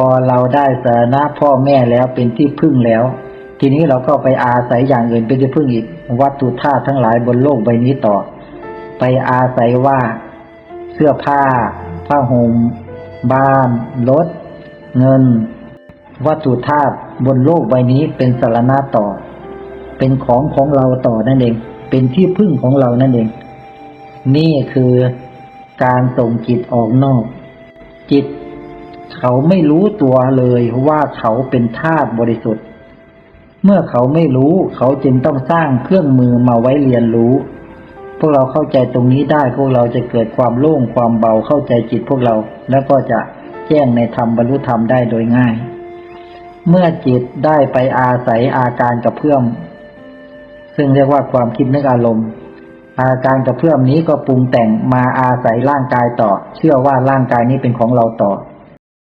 พอเราได้สาระพ่อแม่แล้วเป็นที่พึ่งแล้ว ทีนี้เราก็ไปอาศัยอย่างอื่นเป็นที่พึ่งอีก วัตถุธาตุทั้งหลายบนโลกใบนี้ต่อ ไปอาศัยว่า เสื้อผ้า ผ้าห่มบ้านรถเงิน วัตถุธาตุบนโลกใบนี้เป็นสารณะต่อ เป็นของของเราต่อนั่นเอง เป็นที่พึ่งของเรานั่นเอง นี่คือการส่งจิตออกนอก จิต เขาไม่รู้ตัวเลยว่าเขาเป็นธาตุบริสุทธิ์ เมื่อเขาไม่รู้เขาจึงต้องสร้างเครื่องมือมาไว้เรียนรู้ พวกเราเข้าใจตรงนี้ได้พวกเราจะเกิดความโล่งความเบาเข้าใจจิตพวกเรา แล้วก็จะแจ้งในธรรมบรรลุธรรมได้โดยง่าย เมื่อจิตได้ไปอาศัยอาการกระเพื่อมซึ่งเรียกว่าความคิดนึกอารมณ์อาการกระเพื่อมนี้ก็ปรุงแต่งมาอาศัยร่างกายต่อ เชื่อว่าร่างกายนี้เป็นของเราต่อ